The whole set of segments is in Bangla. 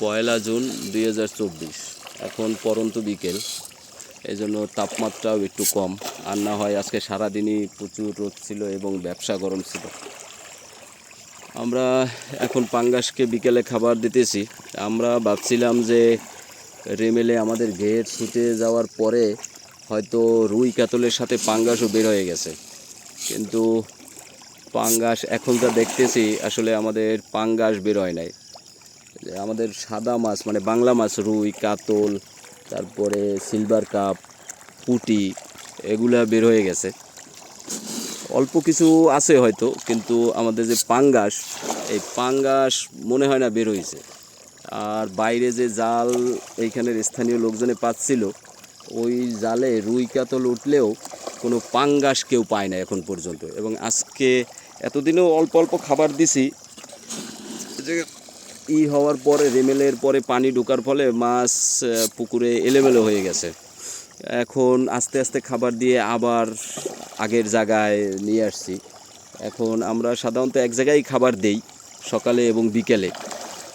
পয়লা জুন দুই হাজার চব্বিশ। এখন পরন্ত বিকেল এই জন্য তাপমাত্রাও একটু কম। আর না হয় আজকে সারাদিনই প্রচুর রোদ ছিল এবং ব্যবসা গরম ছিল। আমরা এখন পাঙ্গাসকে বিকেলে খাবার দিতেছি। আমরা ভাবছিলাম যে রেমেলে আমাদের ঘের ছুটে যাওয়ার পরে হয়তো রুই কাতলের সাথে পাঙ্গাসও বের হয়ে গেছে। কিন্তু পাঙ্গাস, এখন যা দেখতেছি, আসলে আমাদের পাঙ্গাস বের হয় নাই। আমাদের সাদা মাছ মানে বাংলা মাছ, রুই, কাতল, তারপরে সিলভার কাপ পুটি, এগুলা বের হয়ে গেছে। অল্প কিছু আছে হয়তো, কিন্তু আমাদের যে পাঙ্গাস, এই পাঙ্গাস মনে হয় না বের হয়েছে আর বাইরে যে জাল এইখানের স্থানীয় লোকজনে পাচ্ছিল, ওই জালে রুই, কাতল উঠলেও কোনো পাঙ্গাস কেউ পায় না এখন পর্যন্ত। এবং আজকে এতদিনেও অল্প অল্প খাবার দিছি। ই হওয়ার পরে, রেমেলের পরে পানি ঢোকার ফলে মাছ পুকুরে এলোমেলো হয়ে গেছে। এখন আস্তে আস্তে খাবার দিয়ে আবার আগের জায়গায় নিয়ে আসছি। এখন আমরা সাধারণত এক জায়গায় খাবার দেই, সকালে এবং বিকেলে।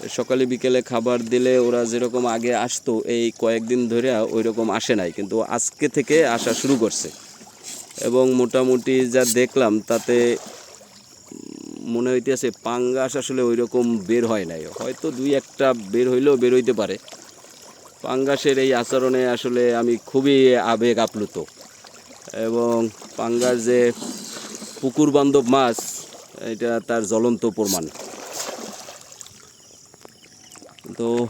সকালে বিকেলে খাবার দিলে ওরা যেরকম আগে আসতো, এই কয়েকদিন ধরে ওই রকম আসে নাই। কিন্তু আজকে থেকে আসা শুরু করছে। এবং মোটামুটি যা দেখলাম, তাতে মনে হইতেছে পাঙ্গাস আসলে ওই রকম বের হয় নাই। হয়তো দুই একটা বের হইলেও বের হইতে পারে। পাঙ্গাসের এই আচরণে আসলে আমি খুবই আবেগ আপ্লুত। এবং পাঙ্গাস যে পুকুর বান্ধব মাছ, এটা তার জ্বলন্ত প্রমাণ। তো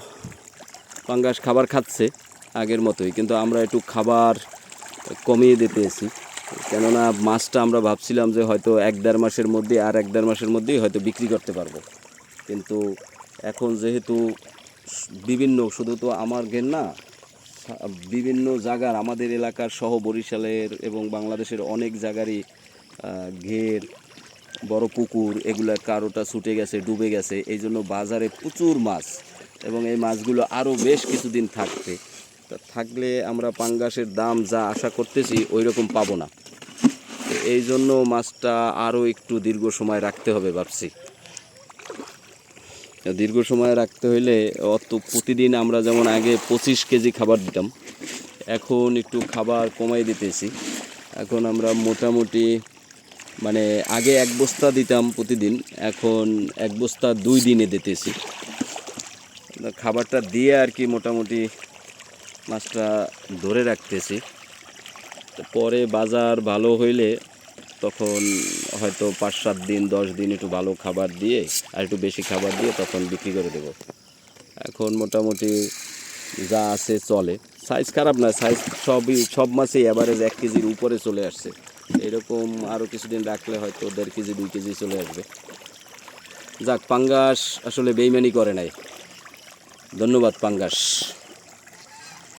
পাঙ্গাস খাবার খাচ্ছে আগের মতোই, কিন্তু আমরা একটু খাবার কমিয়ে দিতেছি। কেননা মাছটা আমরা ভাবছিলাম যে হয়তো এক দেড় মাসের মধ্যে আর এক দেড় মাসের মধ্যেই হয়তো বিক্রি করতে পারব। কিন্তু এখন যেহেতু বিভিন্ন, শুধু তো আমার ঘের না, বিভিন্ন জায়গার, আমাদের এলাকার সহ বরিশালের এবং বাংলাদেশের অনেক জায়গারই ঘের, বড় পুকুর, এগুলা কারোটা ছুটে গেছে, ডুবে গেছে এই জন্য বাজারে প্রচুর মাছ এবং এই মাছগুলো আরও বেশ কিছুদিন থাকবে। তা থাকলে আমরা পাঙ্গাসের দাম যা আশা করতেছি ওই রকম পাবো না। এই জন্য মাছটা আরও একটু দীর্ঘ সময় রাখতে হবে ভাবছি। দীর্ঘ সময় রাখতে হইলে অত প্রতিদিন আমরা যেমন আগে পঁচিশ কেজি খাবার দিতাম, এখন একটু খাবার কমাই দিতেছি। এখন আমরা মোটামুটি মানে আগে এক বস্তা দিতাম প্রতিদিন, এখন এক বস্তা দুই দিনে দিতেছি। খাবারটা দিয়ে আর কি মোটামুটি মাছটা ধরে রাখতেছি। পরে বাজার ভালো হইলে তখন হয়তো পাঁচ, সাত দিন, দশ দিন একটু ভালো খাবার দিয়ে আর একটু বেশি খাবার দিয়ে তখন বিক্রি করে দেব। এখন মোটামুটি যা আছে চলে। সাইজ খারাপ না সাইজ সবই, সব মাছই অ্যাভারেজ এক কেজির উপরে চলে আসছে। এরকম আরও কিছুদিন রাখলে হয়তো দেড় কেজি, দুই কেজি চলে আসবে। যাক, পাঙ্গাস আসলে বেইমানি করে নাই। ধন্যবাদ, পাঙ্গাস।